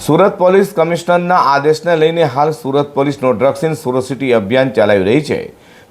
Surat police કમિશનરના આદેશને લઈને હાલ સુરત પોલીસનો ડ્રગ્સ ઇન સુરત સિટી અભિયાન ચલાવી રહી છે.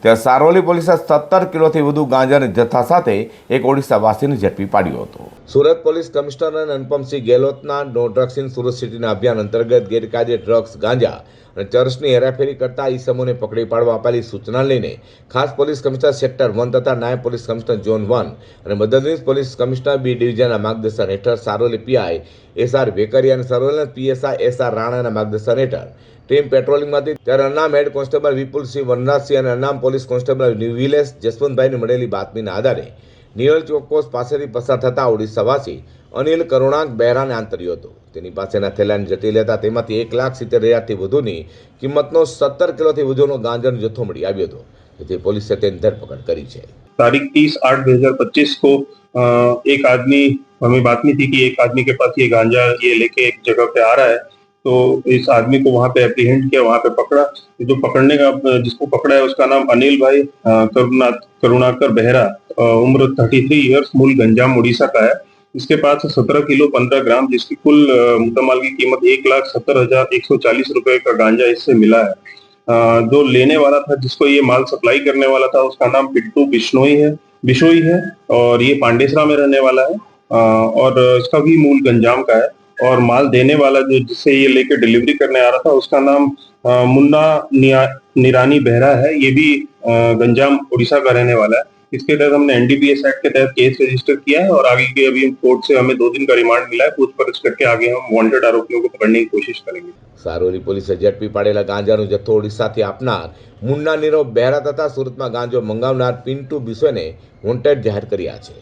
ત્યારે સારોલી પોલીસે સત્તર કિલોથી વધુ ગાંજાના જથ્થા સાથે એક ઓડિશાવાસીને ઝડપી પાડ્યો હતો. સુરત પોલીસ કમિશનર અનુપમસિંહ ગેહલોતના નો ડ્રગ્સ ઇન સુરત સિટીના અભિયાન અંતર્ગત ગેરકાયદે ડ્રગ્સ ગાંજા અને ચર્ચની હેરાફેરી કરતા ઈસમોને પકડી પાડવા આપેલી સૂચના લઈને ખાસ પોલીસ કમિશનર સેક્ટર વન તથા નાયબ પોલીસ કમિશનર ઝોન વન અને મદદનીશ પોલીસ કમિશનર બી ડિવિઝનના માર્ગદર્શન હેઠળ સારોલી પીઆઈ એસઆર વેકરિયા અને સર્વેલન્સ પીએસઆઈ એસઆર રાણાના માર્ગદર્શન હેઠળ ટીમ પેટ્રોલિંગમાંથી ત્યારે અનામ હેડ કોન્સ્ટેબલ વિપુલસિંહ વનરાજસિંહ અને અનામ પોલીસ કોન્સ્ટેબલ નિવિલેશ જસવંતભાઈને મળેલી બાતમીના આધારે નિયલ ચોક્કોસ પાસેથી પસાર થતા ઓડિશાવાસી અનિલ કરુણાક બહેરાને આંતર્યો હતો તેની પાસેના થેલાને જતી લેતા તેમાંથી એક લાખ સિત્તેર હજારથી વધુની કિંમતનો સત્તર કિલોથી વધુનો ગાંજાનો જથ્થો મળી આવ્યો હતો જેથી પોલીસે તેની ધરપકડ કરી છે तारीख तीस आठ दो हजार पच्चीस को अ, एक आदमी हमें बातमी थी कि एक आदमी के पास ये गांजा ये लेके एक जगह पे आ रहा है तो इस आदमी को वहाँ पे एप्रीहेंड किया, वहाँ पे पकड़ा। जो पकड़ने का, जिसको पकड़ा है, उसका नाम अनिल भाई करुणा, करुणाकर बेहरा उम्र थर्टी थ्री ईयर्स मूल गंजाम, उड़ीसा का है। इसके पास सत्रह किलो, पंद्रह ग्राम, जिसकी कुल मुद्दामाल की कीमत एक लाख सत्तर हज़ार एक सौ चालीस रुपए का गांजा इससे मिला है। जो लेने वाला था, जिसको ये माल सप्लाई करने वाला था, उसका नाम पिट्टू बिश्नोई है, बिशोई है, और ये पांडेसरा में रहने वाला है और इसका भी मूल गंजाम का है। और माल देने वाला जो जिससे ये लेके डिलीवरी करने आ रहा था उसका नाम अ, मुन्ना निया- निरानी बेहरा है ये भी अ, गंजाम उड़ीसा का रहने वाला है इसके तहत हमने एनडीपीएस एक्ट के तहत केस रजिस्टर किया है और आगे के अभी हम कोर्ट से हमें दो दिन का रिमांड मिला है पूछपरछ करके आगे हम वांटेड आरोपियों को पकड़ने की कोशिश करेंगे સારોલી પોલીસે ઝડપી પાડેલા ગાંજાનો જથ્થો ઓડિશાથી આપનાર મુન્ના નીરવ બહેરા તથા સુરતમાં ગાંજો મંગાવનાર પિન્ટુ બિસ્વેને વોન્ટેડ જાહેર કર્યા છે